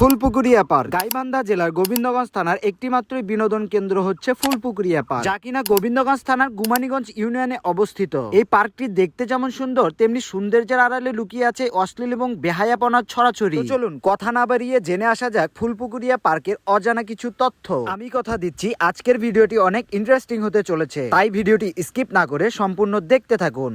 Phulpukuria park. Gaibandha জেলার গোবিন্দগঞ্জ থানার একটি মাত্রই বিনোদন কেন্দ্র হচ্ছে ফুলপুকুরিয়া পার্ক। যা কিনা গোবিন্দগঞ্জ থানার গুমানীগঞ্জ ইউনিয়নে অবস্থিত। এই পার্কটি দেখতে যেমন সুন্দর তেমনি সৌন্দর্যের আড়ালে লুকিয়ে আছে অশ্লীল এবং বেহায়াপনার ছড়াছড়ি। চলুন কথা না বাড়িয়ে জেনে আসা যাক ফুলপুকুরিয়া পার্কের অজানা কিছু তথ্য। আমি কথা দিচ্ছি আজকের ভিডিওটি অনেক ইন্টারেস্টিং হতে চলেছে। তাই ভিডিওটি স্কিপ না করে সম্পূর্ণ দেখতে থাকুন।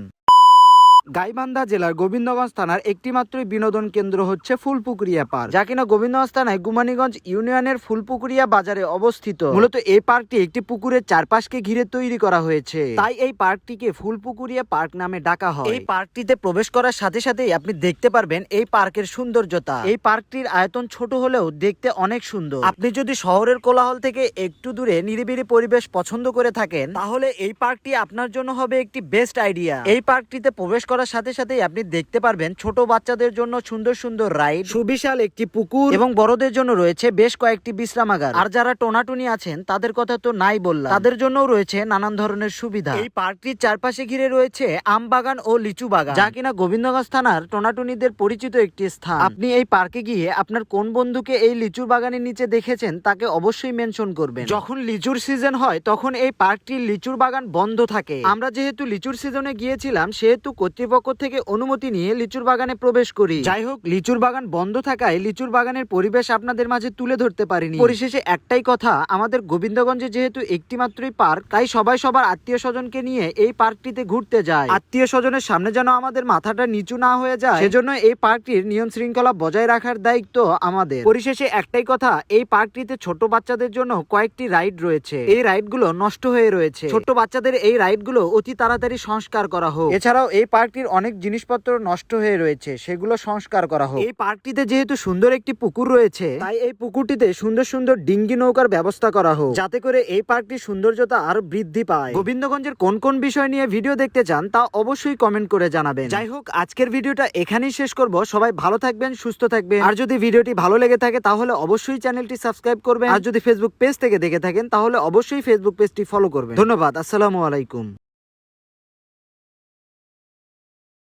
গাইবান্ধা জেলার গোবিন্দগঞ্জ থানার একটি মাত্রই বিনোদন কেন্দ্র হচ্ছে ফুলপুকুরিয়া পার্ক যা কিনা গোবিন্দগঞ্জ থানায় গুমানীগঞ্জ ইউনিয়নের ফুলপুকুরিয়া বাজারে অবস্থিত। মূলত এই পার্কটি একটি পুকুরের চারপাশকে ঘিরে তৈরি করা হয়েছে। তাই এই পার্কটিকে ফুলপুকুরিয়া পার্ক নামে ডাকা হয়। এই পার্কটিতে প্রবেশ করার সাথে সাথেই আপনি দেখতে পারবেন এই পার্কের সৌন্দর্যতা। এই পার্কটির আয়তন ছোট হলেও দেখতে অনেক সুন্দর। আপনি যদি শহরের কোলাহল থেকে একটু দূরে নিরিবিলি পরিবেশ পছন্দ করে থাকেন তাহলে এই পার্কটি আপনার জন্য হবে একটি বেস্ট আইডিয়া। এই পার্কটিতে প্রবেশ করার সাথে সাথেই আপনি দেখতে পারবেন ছোট বাচ্চাদের জন্য সুন্দর সুন্দর রাইড সুবিশাল একটি পুকুর এবং বড়দের জন্য রয়েছে বেশ কয়েকটি বিশ্রামাগার। আর যারা টোনাটুনি আছেন তাদের কথা তো নাই বললাম। তাদের জন্য রয়েছে নানান ধরনের সুবিধা। এই পার্কটির চারপাশে ঘিরে রয়েছে আম বাগান ও লিচু বাগান। যা কিনা গোবিন্দগঞ্জ থানার টোনাটুনিদের পরিচিত একটি স্থান। আপনি এই পার্কে গিয়ে আপনার কোন বন্ধুকে এই লিচুর বাগানের নিচে দেখেছেন তাকে অবশ্যই মেনশন করবেন। যখন লিচুর সিজন হয় তখন এই পার্কটির লিচুর বাগান বন্ধ থাকে। আমরা যেহেতু লিচুর সিজনে গিয়েছিলাম সেহেতু কর্তৃপক্ষ থেকে অনুমতি নিয়ে লিচুর বাগানে প্রবেশ করি। যাই হোক লিচুর বাগান বন্ধ থাকায় লিচুর বাগানের পরিবেশ আপনাদের মাঝে তুলে ধরতে পারিনি। পরিশেষে একটাই কথা আমাদের গোবিন্দগঞ্জে যেহেতু একটি মাত্রই পার্ক তাই সবাই সবার আত্মীয় স্বজনকে নিয়ে এই পার্কটিতে ঘুরতে যায়। আত্মীয় স্বজনের সামনে যেন আমাদের মাথাটা নিচু না হয়ে যায় সেজন্য এই পার্কটির নিয়ম শৃঙ্খলা বজায় রাখার দায়িত্ব আমাদের। পরিশেষে একটাই কথা এই পার্কটিতে ছোট বাচ্চাদের জন্য কয়েকটি রাইড রয়েছে। এই রাইডগুলো নষ্ট হয়ে রয়েছে। ছোট বাচ্চাদের এই রাইডগুলো অতি তাড়াতাড়ি সংস্কার করা হোক। এছাড়াও এই পার্কটির অনেক জিনিসপত্র নষ্ট হয়ে রয়েছে, সেগুলো সংস্কার করা হোক। এই পার্কটিতে যেহেতু সুন্দর একটি পুকুর রয়েছে, তাই এই পুকুরটিতে সুন্দর সুন্দর ডিঙ্গি নৌকার ব্যবস্থা করা হোক, যাতে করে এই পার্কটির সৌন্দর্যতা আরও বৃদ্ধি পায়। গোবিন্দগঞ্জের কোন কোন বিষয় নিয়ে ভিডিও দেখতে চান তা অবশ্যই কমেন্ট করে জানাবেন। যাই হোক, আজকের ভিডিওটা এখানেই শেষ করব। সবাই ভালো থাকবেন, সুস্থ থাকবেন। আর যদি ভিডিওটি ভালো লেগে থাকে, তাহলে অবশ্যই চ্যানেলটি সাবস্ক্রাইব করবেন। আর যদি ফেসবুক পেজ থেকে দেখে থাকেন, তাহলে অবশ্যই ফেসবুক পেজটি ফলো করবেন। ধন্যবাদ, আসসালামু আলাইকুম।